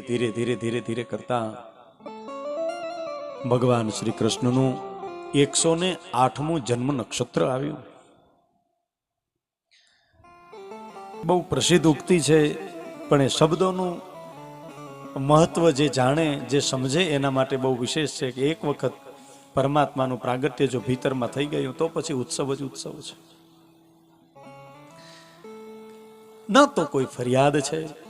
ધીરે ધીરે ધીરે ધીરે કરતા ભગવાન શ્રી કૃષ્ણનું એકસો ને આઠમું જન્મ નક્ષત્ર આવ્યું. બહુ પ્રસિદ્ધ ઉક્તિ છે, પણ એ શબ્દોનું મહત્વ જે જાણે, જે સમજે, એના માટે બહુ વિશેષ છે કે એક વખત પરમાત્માનું પ્રાગટ્ય જો ભીતરમાં થઈ ગયું, તો પછી ઉત્સવ જ ઉત્સવ છે. ન તો કોઈ ફરિયાદ છે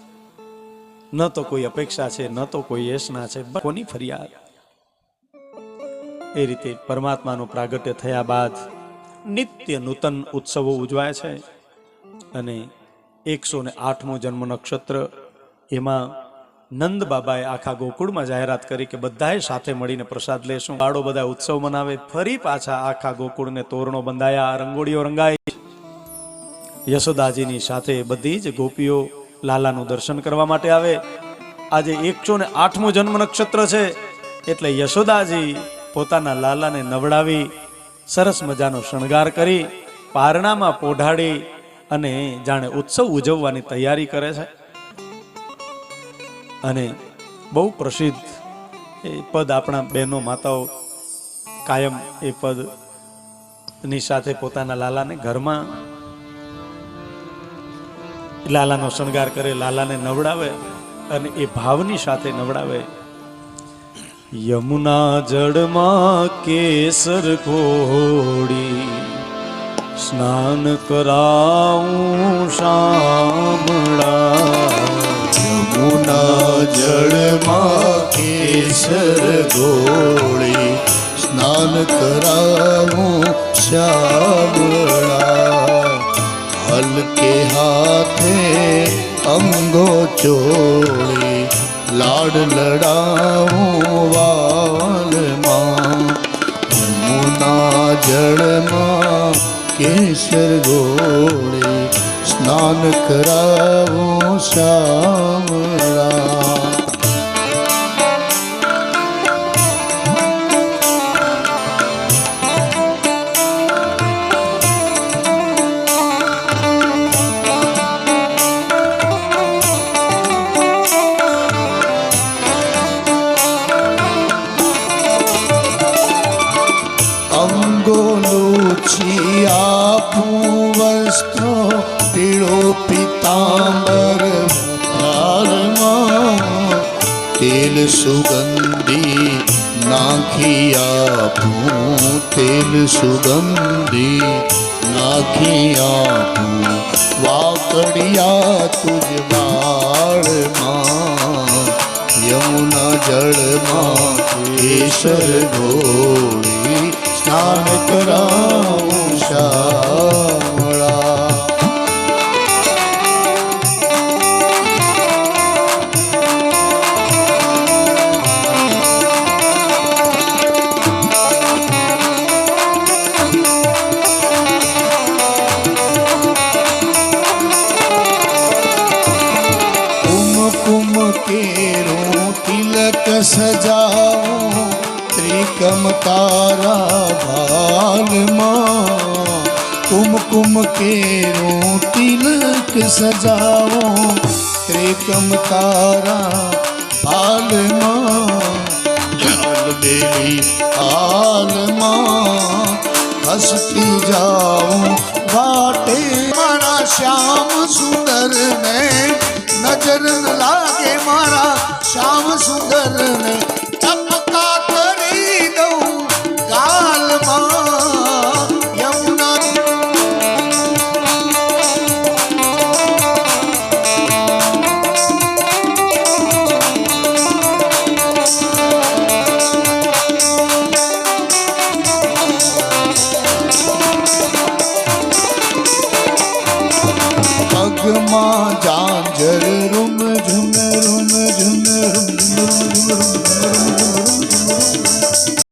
ન તો કોઈ અપેક્ષા છે, ન તો કોઈ યશના છે કોની ફરિયાદ? એ રીતે પરમાત્માનું પ્રાગટ્ય થયા બાદ નિત્ય નૂતન ઉત્સવો ઉજવાય છે અને એકસો ને આઠમું જન્મ નક્ષત્ર એમાં નંદ બાબાએ આખા ગોકુળમાં જાહેરાત કરી કે બધાએ સાથે મળીને પ્રસાદ લેશું. બાળો બધા ઉત્સવ મનાવે, ફરી પાછા આખા ગોકુળને તોરણો બંધાયા રંગોળીઓ રંગાઈ. યશોદાજીની સાથે બધી જ ગોપીઓ લાલાનું દર્શન કરવા માટે આવે. આજે એકસો ને આઠમું જન્મ નક્ષત્ર છે. એટલે યશોદાજી પોતાના લાલાને નવડાવી, સરસ મજાનો શણગાર કરી, પારણામાં પોઢાડી અને જાણે ઉત્સવ ઉજવવાની તૈયારી કરે છે. અને બહુ પ્રસિદ્ધ એ પદ આપણા બહેનો માતાઓ કાયમ એ પદની સાથે પોતાના લાલાને ઘરમાં લાલાનો શણગાર કરે, લાલાને નવડાવે અને એ ભાવની સાથે નવડાવે. યમુના જળમાં કેસર ઘોડી, સ્નાન કરાવું શામળા. યમુના જળમાં કેસર ઘોડી, સ્નાન કરાવું શ્યામળા હલકે હાથે અંગો ચોળી લાડ લડાવું વાલમાં યમુના જળમાં કેસર ગોળી સ્નાન કરાવું શ્યામળા અંગો તેલ સુગંધી નાખી આપું. તેલ સુગંધી નાખી આપું. વાકડિયા તુજ વાળમાં, યમુના જળમાં કેસર ગોળી સ્નાન કરાવું શ્યામળા સજાવું ત્રિકમ તારા ભાલમાં કુમકુમ કેરું તિલક સજાઓ ત્રિકમ તારા ભાલમાં જલ બેલી હાલમાં હસતી જાઉં વાટે મારા શ્યામ સુંદર ને નજર લાગે મારા શ્યામ સુંદર ને પગમાં જાંજર